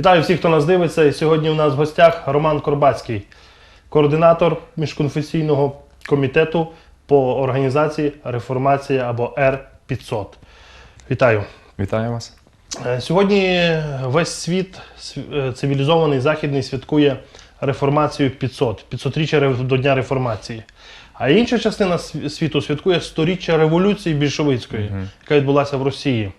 Вітаю всіх, хто нас дивиться. І сьогодні у нас в гостях Роман Корбацький, координатор міжконфесійного комітету по організації Реформація або Р500. Вітаю. Вітаю вас. Е, Сьогодні весь світ е, цивілізований західний святкує реформацію 500, 500-річчя до Дня реформації. А інша частина світу святкує сторіччя революції більшовицької, яка відбулася в Росії.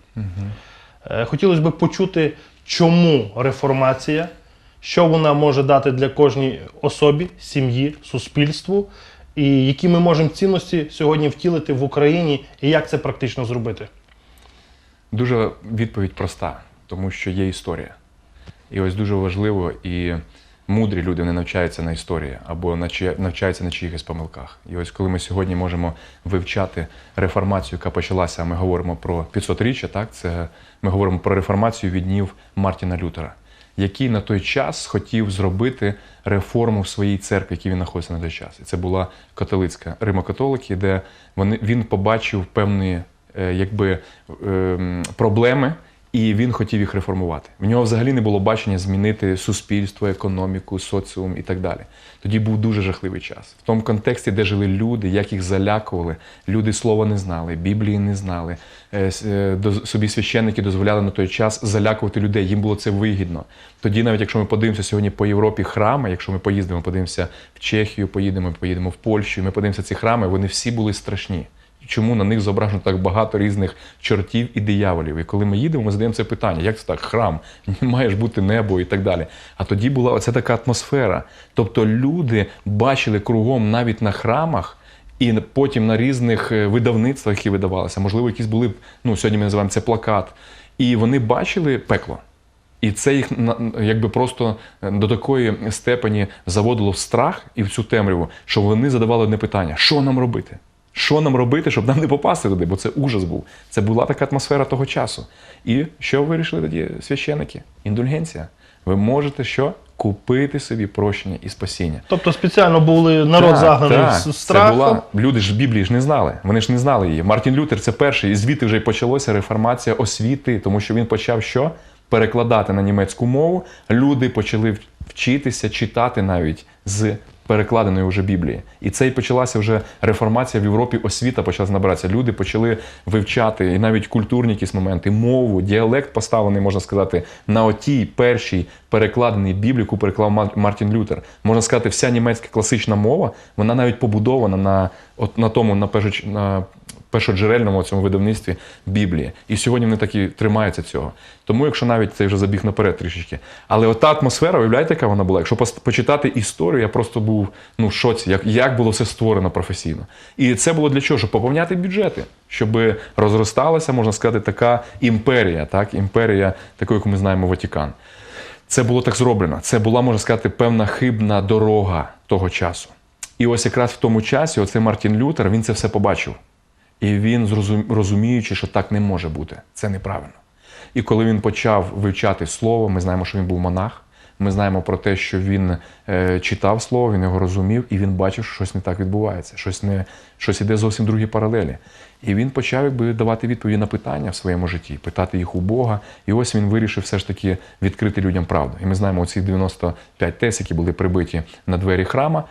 Е, Хотілося б почути, чому реформація, що вона може дати для кожній особі, сім'ї, суспільству, і які ми можемо цінності сьогодні втілити в Україні, і як це практично зробити. Дуже відповідь проста, тому що є історія. І ось дуже важливо, і мудрі люди не навчаються на історії або навчаються на чиїхось помилках. І ось коли ми сьогодні можемо вивчати реформацію, яка почалася, ми говоримо про 500-річчя, так? Це ми говоримо про реформацію від днів Мартіна Лютера, який на той час хотів зробити реформу в своїй церкві, якій він знаходився на той час. І це була католицька римокатолики, де вони, він побачив певні е, якби, ем, проблеми, і він хотів їх реформувати. В нього взагалі не було бачення змінити суспільство, економіку, соціум і так далі. Тоді був дуже жахливий час. В тому контексті, де жили люди, як їх залякували, люди слова не знали, Біблії не знали. Е, е, Собі священники дозволяли на той час залякувати людей. Їм було це вигідно. Тоді, навіть якщо ми подивимося сьогодні по Європі храми, якщо ми поїздимо, подивимося в Чехію, поїдемо, поїдемо в Польщу, ми подивимося ці храми, вони всі були страшні. Чому на них зображено так багато різних чортів і дияволів? І коли ми їдемо, ми задаємо це питання: як це так? Храм, має ж бути небо і так далі. А тоді була оця така атмосфера. Тобто люди бачили кругом навіть на храмах. І потім на різних е, видавництвах, які видавалися, можливо, якісь були, ну сьогодні ми називаємо це плакат. І вони бачили пекло. І це їх якби просто е, до такої степені заводило в страх і в цю темряву, що вони задавали одне питання: що нам робити? Що нам робити, щоб нам не попасти туди? Бо це ужас був. Це була така атмосфера того часу. І що вирішили тоді священики? Індульгенція. Ви можете що? Купити собі прощення і спасіння. Тобто спеціально були народ загнаний з Це страхом. була люди ж Біблії ж не знали. Вони ж не знали її. Мартін Лютер це перший, і звідти вже й почалася реформація освіти, тому що він почав що? Перекладати на німецьку мову. Люди почали вчитися читати навіть з перекладеної вже Біблії. І це і почалася вже реформація в Європі. Освіта почала набратися. Люди почали вивчати і навіть культурні якісь моменти, мову, діалект поставлений, можна сказати, на отій першій перекладеній Біблії, яку переклав Мартін Лютер. Можна сказати, вся німецька класична мова, вона навіть побудована на, от, на тому, на, першоч- на першоджерельному цьому видавництві Біблії. І сьогодні вони так і тримаються цього. Тому, якщо навіть цей вже забіг наперед трішечки. Але ота атмосфера, уявляєте, яка вона була? Якщо почитати історію, я просто був ну, в шоці, як, як було все створено професійно. І це було для чого? Щоб поповняти бюджети, щоб розросталася, можна сказати, така імперія, так? імперія, таку, яку ми знаємо, Ватікан. Це було так зроблено. Це була, можна сказати, певна хибна дорога того часу. І ось якраз в тому часі оцей Мартін Лютер він це все побачив. І він, розуміючи, що так не може бути, це неправильно. І коли він почав вивчати слово, ми знаємо, що він був монах. Ми знаємо про те, що він е, читав слово, він його розумів, і він бачив, що щось не так відбувається, щось не щось іде зовсім другі паралелі. І він почав якби давати відповіді на питання в своєму житті, питати їх у Бога. І ось він вирішив все ж таки відкрити людям правду. І ми знаємо оці 95 тез, які були прибиті на двері храма.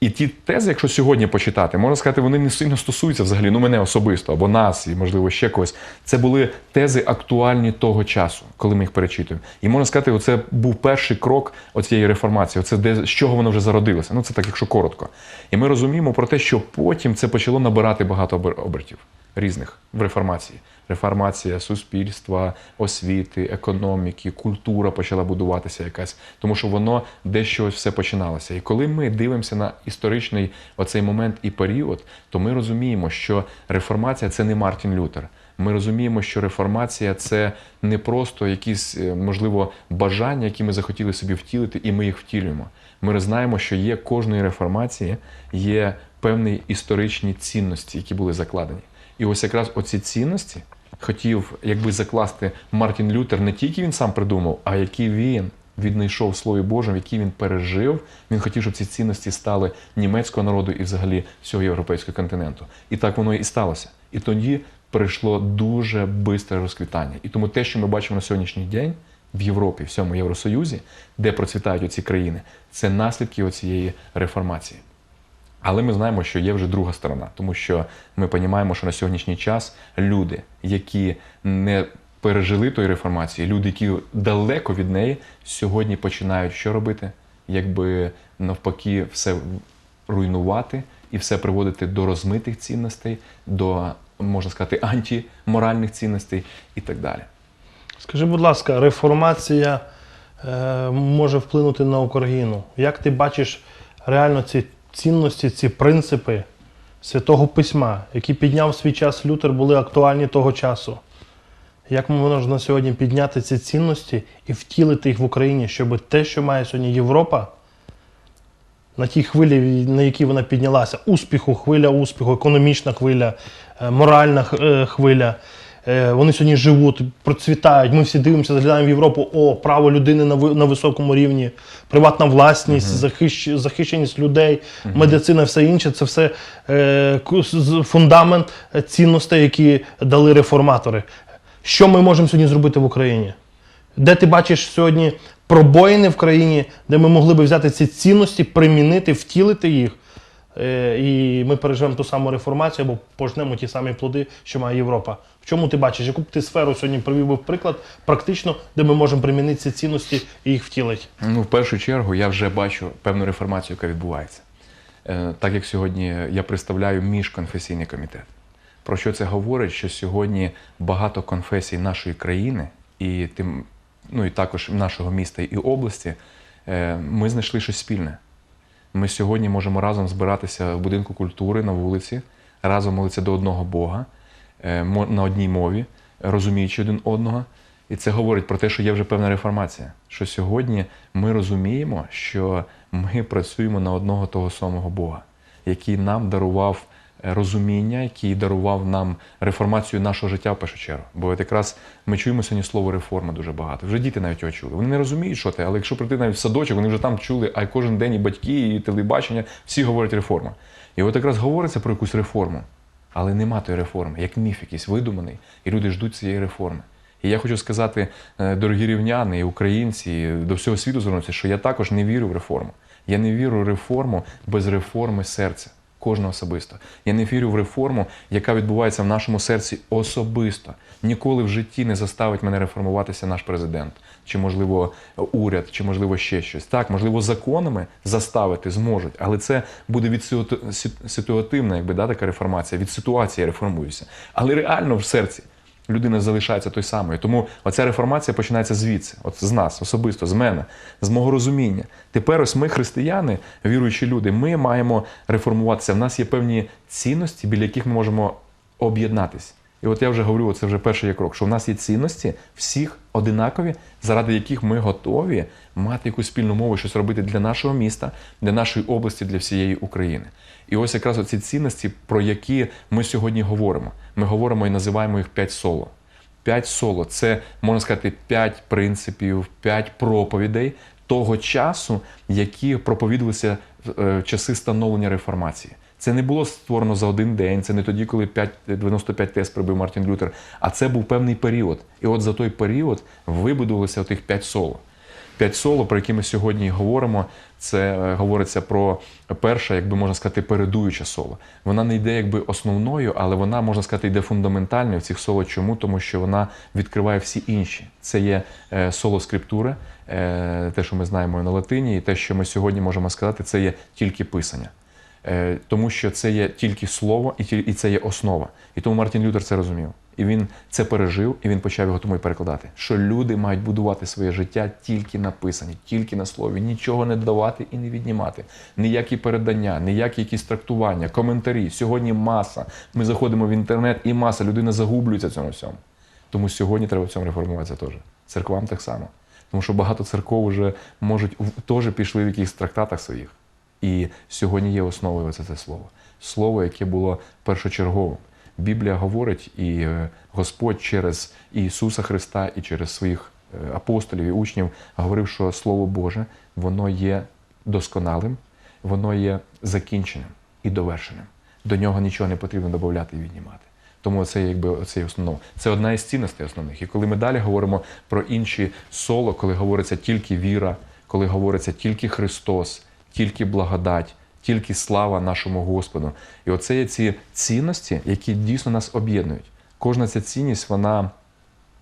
І ті тези, якщо сьогодні почитати, можна сказати, вони не сильно стосуються взагалі, ну мене особисто, або нас, і можливо ще когось. Це були тези актуальні того часу, коли ми їх перечитуємо. І можна сказати, це був перший крок оцієї реформації. Оце де з чого воно вже зародилося. Ну це так, якщо коротко. І ми розуміємо про те, що потім це почало набирати багато обер- обертів різних в реформації. Реформація суспільства, освіти, економіки, культура почала будуватися якась, тому що воно дещо все починалося. І коли ми дивимося на історичний оцей момент і період, то ми розуміємо, що реформація це не Мартін Лютер. Ми розуміємо, що реформація це не просто якісь, е, можливо, бажання, які ми захотіли собі втілити, і ми їх втілюємо. Ми знаємо, що є кожної реформації є певні історичні цінності, які були закладені. І ось якраз оці цінності хотів якби закласти Мартін Лютер не тільки він сам придумав, а які він віднайшов в Слові Божому, які він пережив. Він хотів, щоб ці цінності стали німецького народу і взагалі всього європейського континенту. І так воно і сталося. І тоді прийшло дуже бистре розквітання. І тому те, що ми бачимо на сьогоднішній день, в Європі, в всьому Євросоюзі, де процвітають оці країни, це наслідки оцієї реформації. Але ми знаємо, що є вже друга сторона, тому що ми розуміємо, що на сьогоднішній час люди, які не пережили тої реформації, люди, які далеко від неї, сьогодні починають що робити? Якби навпаки, все руйнувати і все приводити до розмитих цінностей, до можна сказати, антиморальних цінностей і так далі. Скажи, будь ласка, реформація е, може вплинути на Україну. Як ти бачиш реально ці цінності, ці принципи Святого Письма, які підняв свій час Лютер, були актуальні того часу? Як можна сьогодні підняти ці цінності і втілити їх в Україні, щоб те, що має сьогодні Європа, на тій хвилі, на якій вона піднялася, успіху, хвиля успіху, економічна хвиля, е, моральна е, хвиля. Е, Вони сьогодні живуть, процвітають. Ми всі дивимося, заглядаємо в Європу. О, право людини на на високому рівні, приватна власність, захищ- захищеність людей, медицина, все інше. Це все е, фундамент е, цінностей, які дали реформатори. Що ми можемо сьогодні зробити в Україні? Де ти бачиш сьогодні пробоїни в країні, де ми могли би взяти ці цінності, примінити, втілити їх, е, і ми переживемо ту саму реформацію або пожнемо ті самі плоди, що має Європа. В чому ти бачиш? Яку б ти сферу сьогодні привів би приклад практично, де ми можемо примінити ці цінності і їх втілити? Ну, в першу чергу, я вже бачу певну реформацію, яка відбувається. Е, Так як сьогодні я представляю міжконфесійний комітет. Про що це говорить? Що сьогодні багато конфесій нашої країни і тим, ну і також нашого міста і області, е, ми знайшли щось спільне. Ми сьогодні можемо разом збиратися в будинку культури на вулиці, разом молитися до одного Бога на одній мові, розуміючи один одного. І це говорить про те, що є вже певна реформація. Що сьогодні ми розуміємо, що ми працюємо на одного того самого Бога, який нам дарував е, розуміння, який дарував нам реформацію нашого життя в першу чергу. Бо от якраз ми чуємо сьогодні слово реформа дуже багато. Вже діти навіть його чули. Вони не розуміють, що це, але якщо прийти навіть в садочок, вони вже там чули, а й кожен день і батьки, і телебачення, всі говорять реформа. І от якраз говориться про якусь реформу, але нема тої реформи, як міф якийсь видуманий, і люди ждуть цієї реформи. І я хочу сказати, е, дорогі рівняни, і українці, до всього світу звернутися, що я також не вірю в реформу. Я не вірю в реформу без реформи серця, кожного особисто. Я не вірю в реформу, яка відбувається в нашому серці особисто. Ніколи в житті не заставить мене реформуватися наш президент, чи, можливо, уряд, чи, можливо, ще щось. Так, можливо, законами заставити зможуть, але це буде від ситуативна, якби да, така реформація, від ситуації реформуюся. Але реально в серці людина залишається той самою. Тому оця реформація починається звідси, от з нас, особисто, з мене, з мого розуміння. Тепер ось ми, християни, віруючі люди, ми маємо реформуватися. В нас є певні цінності, біля яких ми можемо об'єднатись. І от я вже говорю, це вже перший крок, що в нас є цінності всіх одинакові, заради яких ми готові мати якусь спільну мову, щось робити для нашого міста, для нашої області, для всієї України. І ось якраз оці цінності, про які ми сьогодні говоримо. Ми говоримо і називаємо їх п'ять соло. П'ять соло це можна сказати п'ять принципів, п'ять проповідей того часу, які проповідувалися е, в часи становлення реформації. Це не було створено за один день, це не тоді, коли 5, 95 тез прибив Мартін Лютер, а це був певний період. І от за той період вибудувалося тих п'ять соло. П'ять соло, про які ми сьогодні говоримо, це е, говориться про перша, якби можна сказати, передуюча соло. Вона не йде якби основною, але вона, можна сказати, йде фундаментальною в цих соло. Чому? Тому що вона відкриває всі інші. Це є е, соло скриптури, е, те, що ми знаємо на латині, і те, що ми сьогодні можемо сказати, це є тільки писання. Е, Тому що це є тільки слово і це є основа. І тому Мартін Лютер це розумів. І він це пережив, і він почав його тому і перекладати. Що люди мають будувати своє життя тільки на писанні, тільки на слові, нічого не давати і не віднімати. Ніякі передання, ніякі якісь трактування, коментарі. Сьогодні маса. Ми заходимо в інтернет, і маса людина загублюється в цьому всьому. Тому сьогодні треба в цьому реформуватися теж. Церквам так само. Тому що багато церков вже можуть теж пішли в якихось трактатах своїх. І сьогодні є основою оце це слово. Слово, яке було першочерговим. Біблія говорить, і е, Господь через Ісуса Христа і через своїх е, апостолів і учнів говорив, що Слово Боже, воно є досконалим, воно є закінченим і довершеним. До нього нічого не потрібно додати і віднімати. Тому це якби це основно. Це одна із цінностей основних. І коли ми далі говоримо про інші соло, коли говориться тільки віра, коли говориться тільки Христос, тільки благодать, тільки слава нашому Господу. І оце є ці цінності, які дійсно нас об'єднують. Кожна ця цінність, вона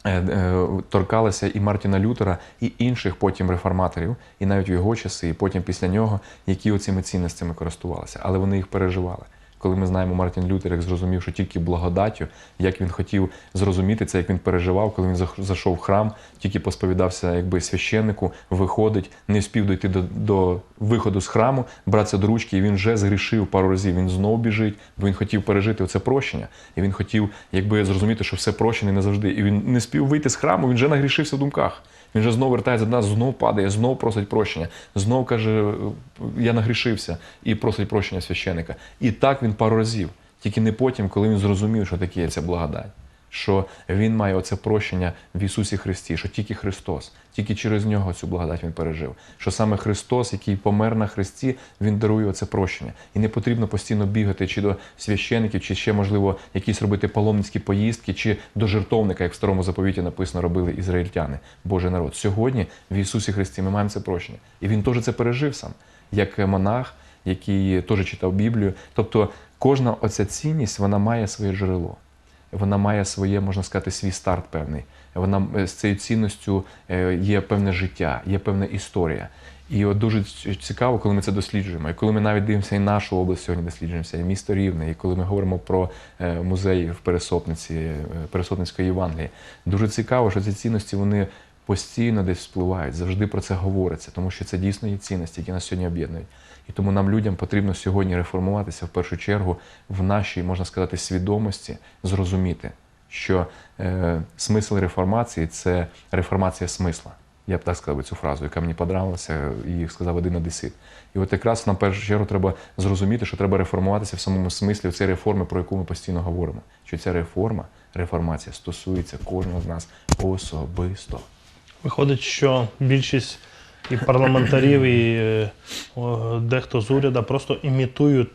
е, е, торкалася і Мартіна Лютера, і інших потім реформаторів, і навіть в його часи, і потім після нього, які оціми цінностями користувалися, але вони їх переживали. Коли ми знаємо Мартін Лютер, як зрозумів, що тільки благодаттю, як він хотів зрозуміти це, як він переживав, коли він зайшов в храм, тільки посповідався, якби священнику, виходить, не спів дойти до, до виходу з храму, братися до ручки, і він вже згрішив пару разів. Він знов біжить, бо він хотів пережити оце прощення. І він хотів, якби зрозуміти, що все прощене не завжди. І він не спів вийти з храму, він вже нагрішився в думках. Він же знову вертається до нас, знов падає, знов просить прощення, знов каже, я нагрішився і просить прощення священика. І так він пару разів. Тільки не потім, коли він зрозумів, що таке є ця благодать. Що він має оце прощення в Ісусі Христі, що тільки Христос, тільки через нього цю благодать він пережив. Що саме Христос, який помер на Христі, Він дарує оце прощення. І не потрібно постійно бігати чи до священиків, чи ще, можливо, якісь робити паломницькі поїздки, чи до жертовника, як в старому заповіті написано, робили ізраїльтяни, Божий народ. Сьогодні в Ісусі Христі ми маємо це прощення. І він теж це пережив сам, як монах, який теж читав Біблію. Тобто кожна оця цінність вона має своє джерело. Вона має своє, можна сказати, свій старт певний. Вона з цією цінністю е, є певне життя, є певна історія. І от дуже цікаво, коли ми це досліджуємо. І коли ми навіть дивимося і нашу область сьогодні досліджуємося, і місто Рівне, і коли ми говоримо про е, музей в Пересопниці, е, Пересопницької Євангелії, дуже цікаво, що ці цінності вони постійно десь впливають, завжди про це говориться, тому що це дійсно є цінності, які нас сьогодні об'єднують. І тому нам, людям, потрібно сьогодні реформуватися в першу чергу в нашій, можна сказати, свідомості, зрозуміти, що е, смисл реформації це реформація смисла. Я б так сказав цю фразу, яка мені подобалася, і сказав один одесит. І от якраз нам в першу чергу треба зрозуміти, що треба реформуватися в самому смислі цієї реформи, про яку ми постійно говоримо. Що ця реформа, реформація стосується кожного з нас особисто. Виходить, що більшість і парламентарів, і е, о, дехто з уряду просто імітують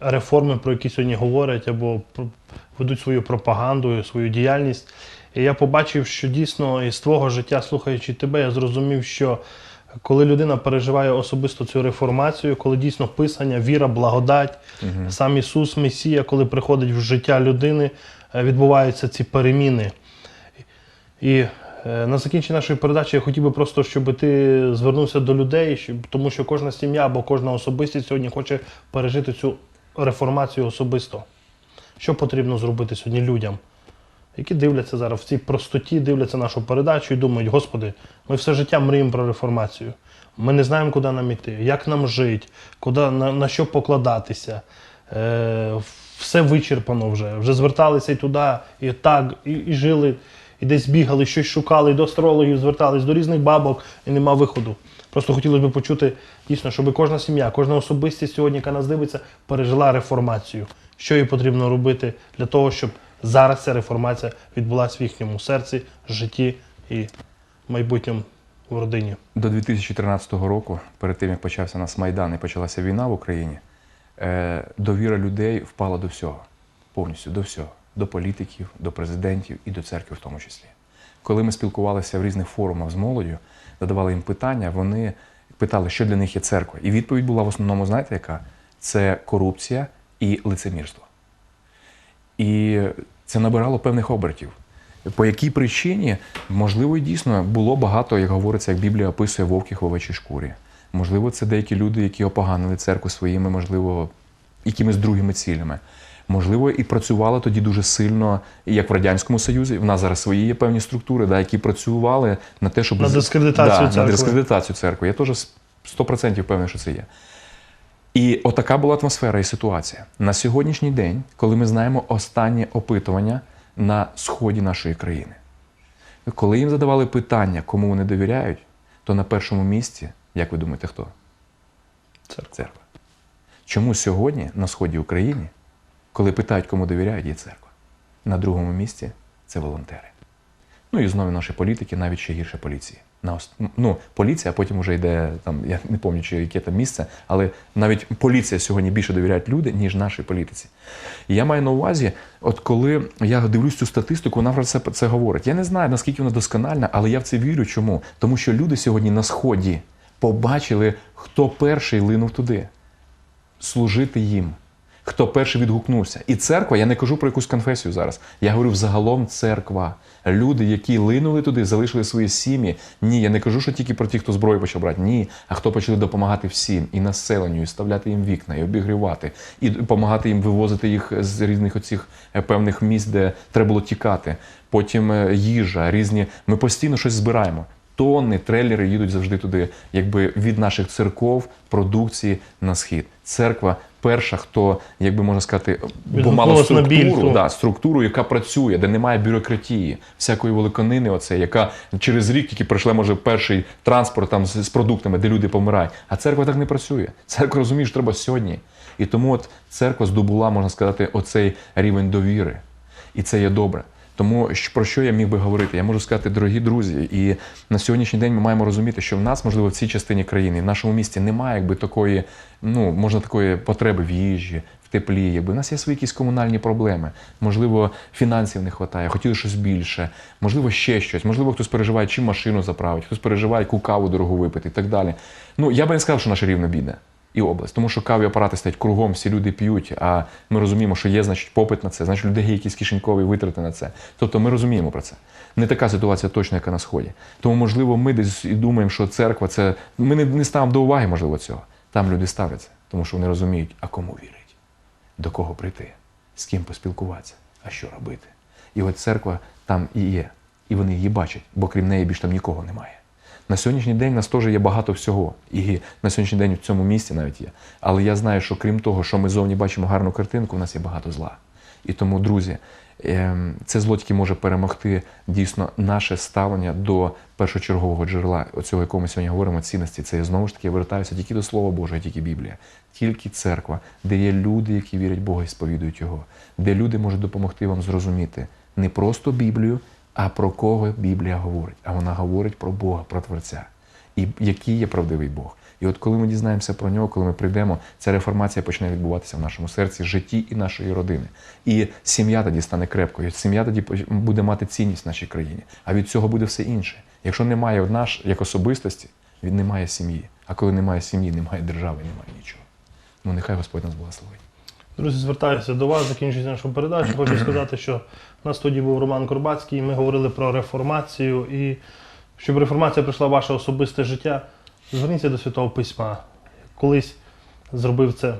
реформи, про які сьогодні говорять, або ведуть свою пропаганду, свою діяльність. І я побачив, що дійсно із твого життя, слухаючи тебе, я зрозумів, що коли людина переживає особисто цю реформацію, коли дійсно писання, віра, благодать, сам Ісус, Месія, коли приходить в життя людини, е, відбуваються ці переміни. І на закінчення нашої передачі я хотів би просто, щоб ти звернувся до людей, щоб, тому що кожна сім'я або кожна особистість сьогодні хоче пережити цю реформацію особисто. Що потрібно зробити сьогодні людям, які дивляться зараз в цій простоті, дивляться нашу передачу і думають, Господи, ми все життя мріємо про реформацію. Ми не знаємо, куди нам іти, як нам жити, куди, на, на що покладатися. Е, все вичерпано вже. Вже зверталися і туди, і так, і, і жили, і десь бігали, щось шукали, до астрологів звертались, до різних бабок, і нема виходу. Просто хотілося б почути дійсно, щоб кожна сім'я, кожна особистість сьогодні, яка нас дивиться, пережила реформацію. Що їй потрібно робити для того, щоб зараз ця реформація відбулася в їхньому серці, житті і майбутньому в родині. До 2013 року, перед тим як почався нас Майдан і почалася війна в Україні, е, довіра людей впала до всього, повністю до всього, до політиків, до президентів і до церкви в тому числі. Коли ми спілкувалися в різних форумах з молоддю, задавали їм питання, вони питали, що для них є церква. І відповідь була в основному, знаєте, яка? Це корупція і лицемірство. І це набирало певних обертів. По якій причині, можливо, дійсно було багато, як говориться, як Біблія описує вовків в овечій шкурі. Можливо, це деякі люди, які опоганили церкву своїми, можливо, якимись другими цілями. Можливо, і працювали тоді дуже сильно, як в Радянському Союзі. В нас зараз свої є певні структури, да, які працювали на те, щоб На дискредитацію да, церкви. На дискредитацію церкви. Я теж 100% впевнений, що це є. І отака була атмосфера і ситуація. На сьогоднішній день, коли ми знаємо останнє опитування на сході нашої країни, коли їм задавали питання, кому вони довіряють, то на першому місці, як ви думаєте, хто? Церква. Церква. Чому сьогодні на сході України, коли питають, кому довіряють, є церква? На другому місці це волонтери. Ну і знову наші політики, навіть ще гірше поліції. На ну, поліція, а потім вже йде там, я не пам'ятаю, яке там місце, але навіть поліція сьогодні більше довіряють люди, ніж нашій політиці. І я маю на увазі, от коли я дивлюсь цю статистику, вона про це, це говорить. Я не знаю, наскільки вона доскональна, але я в це вірю. Чому? Тому що люди сьогодні на сході побачили, хто перший линув туди служити їм. Хто перший відгукнувся. І церква, я не кажу про якусь конфесію зараз. Я говорю взагалом церква. Люди, які линули туди, залишили свої сім'ї. Ні, я не кажу, що тільки про ті, хто зброю почав брати. Ні. А хто почали допомагати всім і населенню, і ставляти їм вікна, і обігрівати, і допомагати їм вивозити їх з різних оцих е, певних місць, де треба було тікати. Потім е, їжа, різні. Ми постійно щось збираємо. Тонни, трейлери їдуть завжди туди, якби від наших церков, продукції на схід. Церква перша, хто, як би можна сказати, бо мала структуру, да, структуру, яка працює, де немає бюрократії, всякої великонини, оце, яка через рік тільки прийшла, може, перший транспорт там з, з продуктами, де люди помирають. А церква так не працює. Церква розумієш, треба сьогодні. І тому от церква здобула, можна сказати, оцей рівень довіри. І це є добре. Тому що- про що я міг би говорити? Я можу сказати, дорогі друзі, і на сьогоднішній день ми маємо розуміти, що в нас, можливо, в цій частині країни, в нашому місті немає якби такої, ну можна такої потреби в їжі, в теплі. Якби в нас є свої якісь комунальні проблеми. Можливо, фінансів не вистачає, хотіли щось більше, можливо, ще щось. Можливо, хтось переживає, чим машину заправить, хтось переживає, яку каву дорогу випити і так далі. Ну я би не сказав, що наше рівне бідне і область, тому що каві апарати стоять кругом, всі люди п'ють. А ми розуміємо, що є значить попит на це, значить людей є якісь кишенькові витрати на це. Тобто ми розуміємо про це. Не така ситуація точно, яка на сході. Тому, можливо, ми десь і думаємо, що церква це. Ми не, не ставимо до уваги, можливо, цього. Там люди ставляться, тому що вони розуміють, а кому вірить, до кого прийти, з ким поспілкуватися, а що робити. І от церква там і є. І вони її бачать, бо крім неї більш там нікого немає. На сьогоднішній день у нас теж є багато всього, і на сьогоднішній день в цьому місті навіть є. Але я знаю, що крім того, що ми зовні бачимо гарну картинку, у нас є багато зла. І тому, друзі, ем, це зло тільки може перемогти дійсно наше ставлення до першочергового джерела, оцього, якого ми сьогодні говоримо, цінності. Це я знову ж таки вертаюся тільки до Слова Божого, тільки Біблія, тільки церква, де є люди, які вірять Бога і сповідують Його, де люди можуть допомогти вам зрозуміти не просто Біблію, а про кого Біблія говорить. А вона говорить про Бога, про Творця. І який є правдивий Бог. І от коли ми дізнаємося про нього, коли ми прийдемо, ця реформація почне відбуватися в нашому серці, житті і нашої родини. І сім'я тоді стане крепкою. Сім'я тоді буде мати цінність в нашій країні. А від цього буде все інше. Якщо немає наш як особистості, від немає сім'ї. А коли немає сім'ї, немає держави, немає нічого. Ну нехай Господь нас благословить. Друзі, звертаюся до вас, закінчується нашу передачу. Хочу сказати, що на студії був Роман Корбацький, і ми говорили про реформацію. І щоб реформація прийшла в ваше особисте життя, зверніться до Святого Письма. Колись зробив це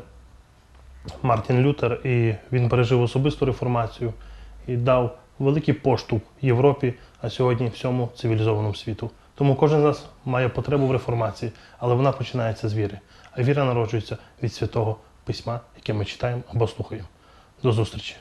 Мартін Лютер, і він пережив особисту реформацію і дав великий поштовх Європі, а сьогодні всьому цивілізованому світу. Тому кожен з нас має потребу в реформації, але вона починається з віри. А віра народжується від святого письма, яке ми читаємо або слухаємо. До зустрічі!